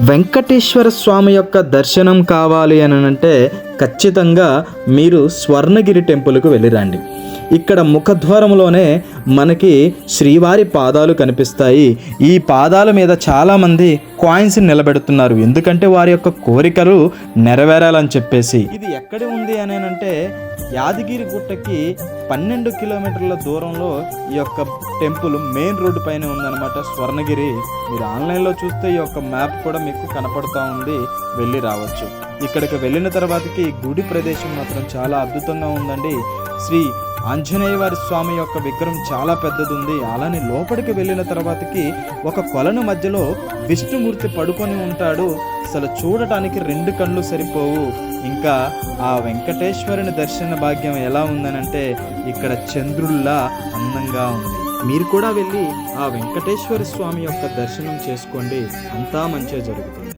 వెంకటేశ్వర స్వామి యొక్క దర్శనం కావాలి అని అంటే ఖచ్చితంగా మీరు స్వర్ణగిరి టెంపుల్కు వెళ్ళిరండి. ఇక్కడ ముఖద్వారంలోనే మనకి శ్రీవారి పాదాలు కనిపిస్తాయి. ఈ పాదాల మీద చాలామంది కాయిన్స్ నిలబెడుతున్నారు. ఎందుకంటే వారి యొక్క కోరికలు నెరవేరాలని చెప్పేసి. ఇది ఎక్కడ ఉంది అనేనంటే యాదగిరి గుట్టకి పన్నెండు కిలోమీటర్ల దూరంలో ఈ యొక్క టెంపుల్ మెయిన్ రోడ్డు పైన ఉందన్నమాట స్వర్ణగిరి. మీరు ఆన్లైన్లో చూస్తే ఈ యొక్క మ్యాప్ కూడా మీకు కనపడుతూ ఉంది. వెళ్ళి రావచ్చు. ఇక్కడికి వెళ్ళిన తర్వాతకి గుడి ప్రదేశం మాత్రం చాలా అద్భుతంగా ఉందండి. శ్రీ ఆంజనేయ వారి స్వామి యొక్క విగ్రహం చాలా పెద్దది ఉంది అలానే లోపలికి వెళ్ళిన తర్వాతకి ఒక కొలను మధ్యలో విష్ణుమూర్తి పడుకొని ఉంటాడు. అసలు చూడటానికి రెండు కళ్ళు సరిపోవు. ఇంకా ఆ వెంకటేశ్వరుని దర్శన భాగ్యం ఎలా ఉందనంటే ఇక్కడ చంద్రుల్లా అందంగా ఉంది. మీరు కూడా వెళ్ళి ఆ వెంకటేశ్వర స్వామి యొక్క దర్శనం చేసుకోండి. అంతా మంచిగా జరుగుతుంది.